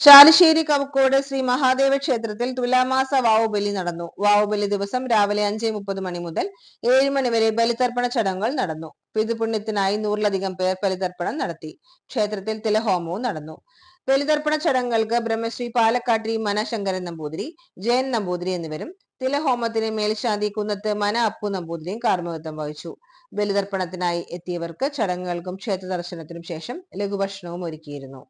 ശാലിശ്ശേരി കവക്കോട് ശ്രീ മഹാദേവ ക്ഷേത്രത്തിൽ തുലാമാസ വാവുബലി നടന്നു. വാവുബലി ദിവസം രാവിലെ അഞ്ചേ മുപ്പത് മണി മുതൽ ഏഴ് മണി വരെ ബലിതർപ്പണ ചടങ്ങുകൾ നടന്നു. പിതൃപുണ്യത്തിനായി നൂറിലധികം പേർ ബലിതർപ്പണം നടത്തി. ക്ഷേത്രത്തിൽ തിലഹോമവും നടന്നു. ബലിതർപ്പണ ചടങ്ങുകൾക്ക് ബ്രഹ്മശ്രീ പാലക്കാട്ടി മനശങ്കരൻ നമ്പൂതിരി ജയൻ നമ്പൂതിരി എന്നിവരും തിലഹോമത്തിന് മേൽശാന്തി കുന്നത്ത് മന അപ്പു നമ്പൂതിരിയും കാർമ്മികത്വം വഹിച്ചു. ബലിതർപ്പണത്തിനായി എത്തിയവർക്ക് ചടങ്ങുകൾക്കും ക്ഷേത്ര ദർശനത്തിനും ശേഷം ലഘുഭക്ഷണവും ഒരുക്കിയിരുന്നു.